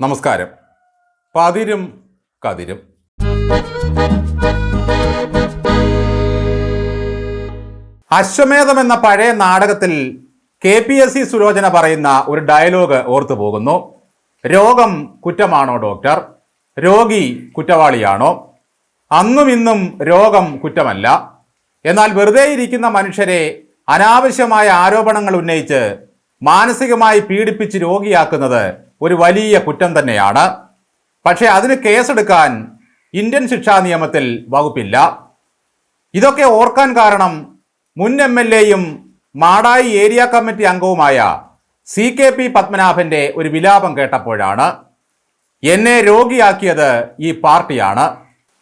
നമസ്കാരം. പതിരും കതിരും. അശ്വമേധം എന്ന പഴയ നാടകത്തിൽ K P S C Sulochana പറയുന്ന ഒരു ഡയലോഗ് ഓർത്തു പോകുന്നു. രോഗം കുറ്റമാണോ ഡോക്ടർ? രോഗി കുറ്റവാളിയാണോ? അന്നും ഇന്നും രോഗം കുറ്റമല്ല. എന്നാൽ വെറുതെ ഇരിക്കുന്ന മനുഷ്യരെ അനാവശ്യമായ ആരോപണങ്ങൾ ഉന്നയിച്ച് മാനസികമായി പീഡിപ്പിച്ച് രോഗിയാക്കുന്നത് ഒരു വലിയ കുറ്റം തന്നെയാണ്. പക്ഷേ അതിന് കേസെടുക്കാൻ ഇന്ത്യൻ ശിക്ഷാ നിയമത്തിൽ വകുപ്പില്ല. ഇതൊക്കെ ഓർക്കാൻ കാരണം മുൻ എം എൽ എയും മാടായി ഏരിയ കമ്മിറ്റി അംഗവുമായ സി കെ പി പത്മനാഭന്റെ ഒരു വിലാപം കേട്ടപ്പോഴാണ് എന്നെ രോഗിയാക്കിയത് ഈ പാർട്ടിയാണ്.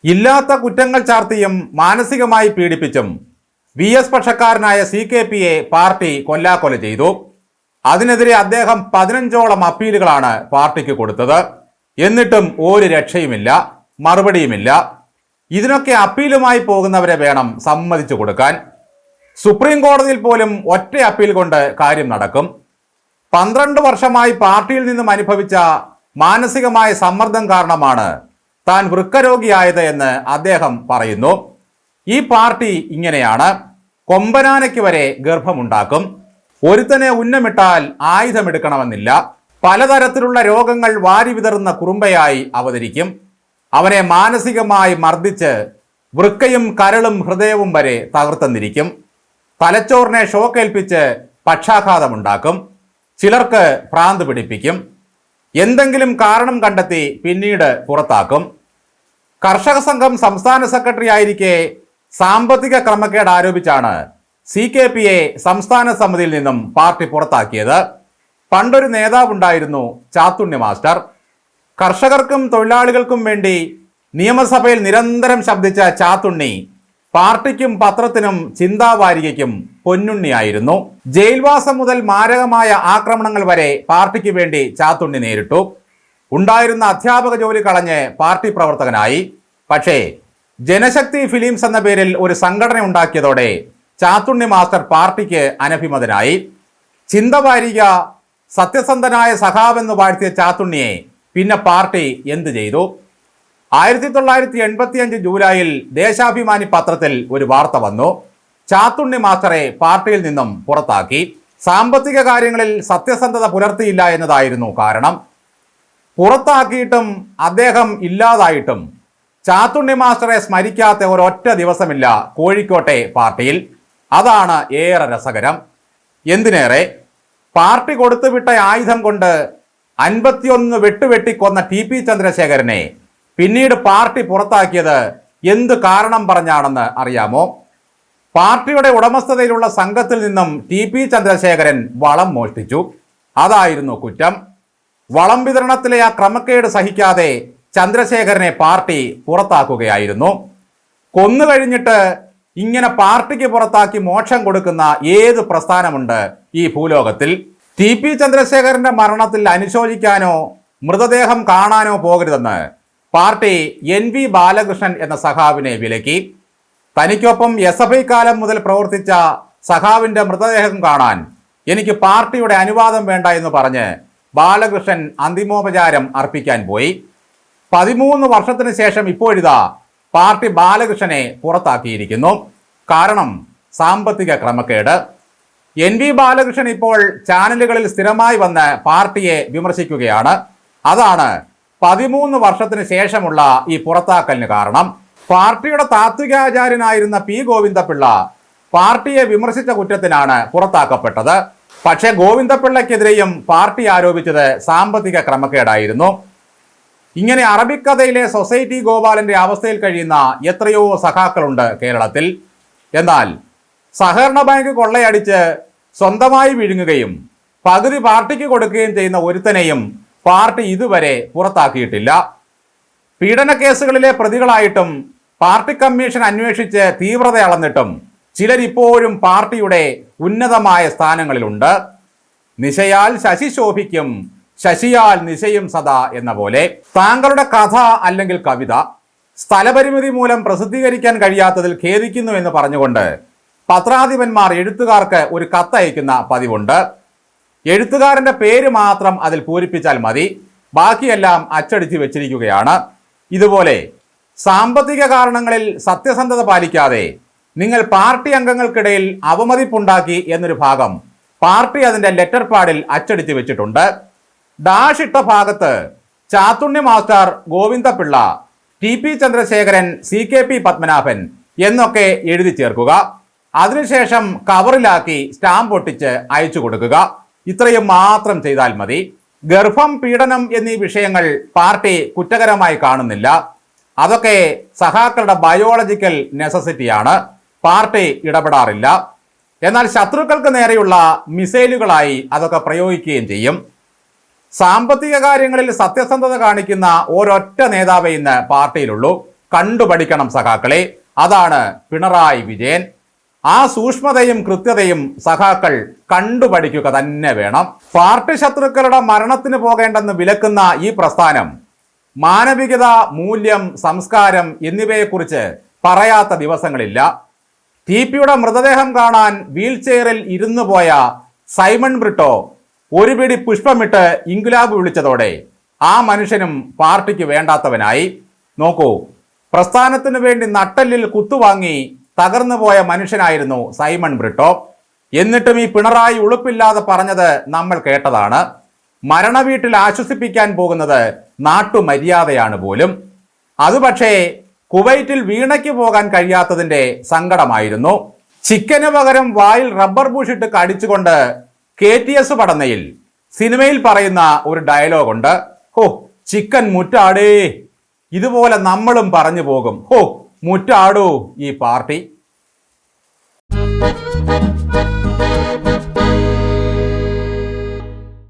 ഇല്ലാത്ത കുറ്റങ്ങൾ ചാർത്തിയും മാനസികമായി പീഡിപ്പിച്ചും വി എസ് പക്ഷക്കാരനായ സി കെ പിയെ പാർട്ടി കൊല്ലാക്കൊല ചെയ്തു. അതിനെതിരെ അദ്ദേഹം പതിനഞ്ചോളം അപ്പീലുകളാണ് പാർട്ടിക്ക് കൊടുത്തത്. എന്നിട്ടും ഒരു രക്ഷയുമില്ല മറുപടിയുമില്ല. ഇതിനൊക്കെ അപ്പീലുമായി പോകുന്നവരെ വേണം സമ്മതിച്ചു കൊടുക്കാൻ. സുപ്രീം കോടതിയിൽ പോലും ഒറ്റ അപ്പീൽ കൊണ്ട് കാര്യം നടക്കും. പന്ത്രണ്ട് വർഷമായി പാർട്ടിയിൽ നിന്നും അനുഭവിച്ച മാനസികമായ സമ്മർദ്ദം കാരണമാണ് താൻ വൃക്കരോഗിയായത് എന്ന് അദ്ദേഹം പറയുന്നു. ഈ പാർട്ടി ഇങ്ങനെയാണ്. കൊമ്പനാനയ്ക്ക് വരെ ഗർഭമുണ്ടാക്കും. ഒരുത്തനെ ഉന്നമിട്ടാൽ ആയുധമെടുക്കണമെന്നില്ല. പലതരത്തിലുള്ള രോഗങ്ങൾ വാരി വിതറുന്ന കുറുമ്പയായി അവതരിക്കും. അവനെ മാനസികമായി മർദ്ദിച്ച് വൃക്കയും കരളും ഹൃദയവും വരെ തകർത്തെന്നിരിക്കും. തലച്ചോറിനെ ഷോക്കേൽപ്പിച്ച് പക്ഷാഘാതമുണ്ടാക്കും. ചിലർക്ക് ഭ്രാന്ത് പിടിപ്പിക്കും. എന്തെങ്കിലും കാരണം കണ്ടെത്തി പിന്നീട് പുറത്താക്കും. കർഷക സംഘം സംസ്ഥാന സെക്രട്ടറി ആയിരിക്കെ സാമ്പത്തിക ക്രമക്കേട് ആരോപിച്ചാണ് സി കെ പിയെ സംസ്ഥാന സമിതിയിൽ നിന്നും പാർട്ടി പുറത്താക്കിയത്. പണ്ടൊരു നേതാവുണ്ടായിരുന്നു ചാത്തുണ്ണി മാസ്റ്റർ. കർഷകർക്കും തൊഴിലാളികൾക്കും വേണ്ടി നിയമസഭയിൽ നിരന്തരം ശബ്ദിച്ച ചാത്തുണ്ണി പാർട്ടിക്കും പത്രത്തിനും ചിന്താവാരികയ്ക്കും പൊന്നുണ്ണിയായിരുന്നു. ജയിൽവാസം മുതൽ മാരകമായ ആക്രമണങ്ങൾ വരെ പാർട്ടിക്ക് വേണ്ടി ചാത്തുണ്ണി നേരിട്ടു. ഉണ്ടായിരുന്ന അധ്യാപക ജോലി കളഞ്ഞ് പാർട്ടി പ്രവർത്തകനായി. പക്ഷേ ജനശക്തി ഫിലിംസ് എന്ന പേരിൽ ഒരു സംഘടന ഉണ്ടാക്കിയതോടെ ചാത്തുണ്ണി മാസ്റ്റർ പാർട്ടിക്ക് അനഭിമതനായി. ചിന്തവാരിക സത്യസന്ധനായ സഖാവെന്ന് വാഴ്ത്തിയ ചാത്തുണ്ണിയെ പിന്നെ പാർട്ടി എന്തു ചെയ്തു? ആയിരത്തി തൊള്ളായിരത്തി എൺപത്തി അഞ്ച് ജൂലൈയിൽ ദേശാഭിമാനി പത്രത്തിൽ ഒരു വാർത്ത വന്നു. ചാത്തുണ്ണി മാസ്റ്ററെ പാർട്ടിയിൽ നിന്നും പുറത്താക്കി. സാമ്പത്തിക കാര്യങ്ങളിൽ സത്യസന്ധത പുലർത്തിയില്ല എന്നതായിരുന്നു കാരണം. പുറത്താക്കിയിട്ടും അദ്ദേഹം ഇല്ലാതായിട്ടും ചാത്തുണ്ണി മാസ്റ്ററെ സ്മരിക്കാത്ത ഒരൊറ്റ ദിവസമില്ല കോഴിക്കോട്ടെ പാർട്ടിയിൽ. അതാണ് ഏറെ രസകരം. എന്തിനേറെ? പാർട്ടി കൊടുത്തുവിട്ട ആയുധം കൊണ്ട് അൻപത്തിയൊന്ന് വെട്ടുവെട്ടിക്കൊന്ന ടി പി ചന്ദ്രശേഖരനെ പിന്നീട് പാർട്ടി പുറത്താക്കിയത് എന്ത് കാരണം പറഞ്ഞാണെന്ന് അറിയാമോ? പാർട്ടിയുടെ ഉടമസ്ഥതയിലുള്ള സംഘത്തിൽ നിന്നും ടി പി ചന്ദ്രശേഖരൻ വളം മോഷ്ടിച്ചു. അതായിരുന്നു കുറ്റം. വളം വിതരണത്തിലെ ആ ക്രമക്കേട് സഹിക്കാതെ ചന്ദ്രശേഖരനെ പാർട്ടി പുറത്താക്കുകയായിരുന്നു. കൊന്നു കഴിഞ്ഞിട്ട് ഇങ്ങനെ പാർട്ടിക്ക് പുറത്താക്കി മോക്ഷം കൊടുക്കുന്ന ഏത് പ്രസ്ഥാനമുണ്ട് ഈ ഭൂലോകത്തിൽ? ടി പി ചന്ദ്രശേഖരന്റെ മരണത്തിൽ അനുശോചിക്കാനോ മൃതദേഹം കാണാനോ പോകരുതെന്ന് പാർട്ടി എൻ വി ബാലകൃഷ്ണൻ എന്ന സഖാവിനെ വിലക്കി. തനിക്കൊപ്പം എസ് എഫ് ഐ കാലം മുതൽ പ്രവർത്തിച്ച സഖാവിന്റെ മൃതദേഹം കാണാൻ എനിക്ക് പാർട്ടിയുടെ അനുവാദം വേണ്ട എന്ന് പറഞ്ഞ് ബാലകൃഷ്ണൻ അന്തിമോപചാരം അർപ്പിക്കാൻ പോയി. പതിമൂന്ന് വർഷത്തിന് ശേഷം ഇപ്പോഴിതാ പാർട്ടി ബാലകൃഷ്ണനെ പുറത്താക്കിയിരിക്കുന്നു. കാരണം സാമ്പത്തിക ക്രമക്കേട്. എൻ വി ബാലകൃഷ്ണൻ ഇപ്പോൾ ചാനലുകളിൽ സ്ഥിരമായി വന്ന് പാർട്ടിയെ വിമർശിക്കുകയാണ്. അതാണ് പതിമൂന്ന് വർഷത്തിന് ശേഷമുള്ള ഈ പുറത്താക്കലിന് കാരണം. പാർട്ടിയുടെ താത്വികാചാര്യനായിരുന്ന പി ഗോവിന്ദപിള്ള പാർട്ടിയെ വിമർശിച്ച കുറ്റത്തിനാണ് പുറത്താക്കപ്പെട്ടത്. പക്ഷേ ഗോവിന്ദപിള്ളയ്ക്കെതിരെയും പാർട്ടി ആരോപിച്ചത് സാമ്പത്തിക ക്രമക്കേടായിരുന്നു. ഇങ്ങനെ അറബിക്കഥയിലെ സൊസൈറ്റി ഗോപാലന്റെ അവസ്ഥയിൽ കഴിയുന്ന എത്രയോ സഖാക്കളുണ്ട് കേരളത്തിൽ. എന്നാൽ സഹകരണ ബാങ്ക് കൊള്ളയടിച്ച് സ്വന്തമായി വിഴുങ്ങുകയും പകുതി പാർട്ടിക്ക് കൊടുക്കുകയും ചെയ്യുന്ന ഒരുത്തനെയും പാർട്ടി ഇതുവരെ പുറത്താക്കിയിട്ടില്ല. പീഡന കേസുകളിലെ പ്രതികളായിട്ടും പാർട്ടി കമ്മീഷൻ അന്വേഷിച്ച് തീവ്രത അളന്നിട്ടും ചിലരിപ്പോഴും പാർട്ടിയുടെ ഉന്നതമായ സ്ഥാനങ്ങളിലുണ്ട്. നിശയാൽ ശശി ശോഭിക്കും ശശിയാൽ നിശയും സദാ എന്ന പോലെ താങ്കളുടെ കഥ അല്ലെങ്കിൽ കവിത സ്ഥലപരിമിതി മൂലം പ്രസിദ്ധീകരിക്കാൻ കഴിയാത്തതിൽ ഖേദിക്കുന്നു എന്ന് പറഞ്ഞുകൊണ്ട് പത്രാധിപന്മാർ എഴുത്തുകാർക്ക് ഒരു കത്തയക്കുന്ന പതിവുണ്ട്. എഴുത്തുകാരന്റെ പേര് മാത്രം അതിൽ പൂരിപ്പിച്ചാൽ മതി. ബാക്കിയെല്ലാം അച്ചടിച്ച് വെച്ചിരിക്കുകയാണ്. ഇതുപോലെ സാമ്പത്തിക കാരണങ്ങളിൽ സത്യസന്ധത പാലിക്കാതെ നിങ്ങൾ പാർട്ടി അംഗങ്ങൾക്കിടയിൽ അവമതിപ്പുണ്ടാക്കി എന്നൊരു ഭാഗം പാർട്ടി അതിന്റെ ലെറ്റർ പാഡിൽ അച്ചടിച്ച് വെച്ചിട്ടുണ്ട്. ഡാഷ് ഇട്ട ഭാഗത്ത് Chathunni master Govindapillai T P Chandrasekharan C K P Padmanabhan എന്നൊക്കെ എഴുതി ചേർക്കുക. അതിനുശേഷം കവറിലാക്കി സ്റ്റാമ്പ് ഒട്ടിച്ച് അയച്ചു കൊടുക്കുക. ഇത്രയും മാത്രം ചെയ്താൽ മതി. ഗർഭം പീഡനം എന്നീ വിഷയങ്ങൾ പാർട്ടി കുറ്റകരമായി കാണുന്നില്ല. അതൊക്കെ സഹാക്കളുടെ ബയോളജിക്കൽ നെസസിറ്റിയാണ്. പാർട്ടി ഇടപെടാറില്ല. എന്നാൽ ശത്രുക്കൾക്ക് നേരെയുള്ള മിസൈലുകളായി അതൊക്കെ പ്രയോഗിക്കുകയും ചെയ്യും. സാമ്പത്തിക കാര്യങ്ങളിൽ സത്യസന്ധത കാണിക്കുന്ന ഒരൊറ്റ നേതാവ് ഇന്ന് പാർട്ടിയിലുള്ളൂ. കണ്ടുപഠിക്കണം സഖാക്കളെ. അതാണ് പിണറായി വിജയൻ. ആ സൂക്ഷ്മതയും കൃത്യതയും സഖാക്കൾ കണ്ടുപഠിക്കുക തന്നെ വേണം. പാർട്ടി ശത്രുക്കളുടെ മരണത്തിന് പോകേണ്ടെന്ന് വിലക്കുന്ന ഈ പ്രസ്ഥാനം മാനവികത മൂല്യം സംസ്കാരം എന്നിവയെക്കുറിച്ച് പറയാത്ത ദിവസങ്ങളില്ല. ടി പിയുടെ മൃതദേഹം കാണാൻ വീൽ ചെയറിൽ ഇരുന്നു പോയ സൈമൺ ബ്രിട്ടോ ഒരു പിടി പുഷ്പമിട്ട് ഇൻകുലാബ് വിളിച്ചതോടെ ആ മനുഷ്യനും പാർട്ടിക്ക് വേണ്ടാത്തവനായി. നോക്കൂ പ്രസ്ഥാനത്തിനു വേണ്ടി നട്ടല്ലിൽ കുത്തുവാങ്ങി തകർന്നു പോയ മനുഷ്യനായിരുന്നു സൈമൺ ബ്രിട്ടോ. എന്നിട്ടും ഈ പിണറായി ഉളുപ്പില്ലാതെ പറഞ്ഞത് നമ്മൾ കേട്ടതാണ്. മരണവീട്ടിൽ ആശ്വസിപ്പിക്കാൻ പോകുന്നത് നാട്ടുമര്യാദയാണ് പോലും. അതുപക്ഷേ കുവൈറ്റിൽ വീണയ്ക്ക് പോകാൻ കഴിയാത്തതിന്റെ സങ്കടമായിരുന്നു. ചിക്കന് പകരം വായിൽ റബ്ബർ ബൂഷിട്ട് കടിച്ചുകൊണ്ട് കെ ടി എസ് പടന്നയിൽ സിനിമയിൽ പറയുന്ന ഒരു ഡയലോഗുണ്ട്. ഹോ ചിക്കൻ മുറ്റാടേ. ഇതുപോലെ നമ്മളും പറഞ്ഞു പോകും. ഹോ മുറ്റാടോ ഈ പാർട്ടി.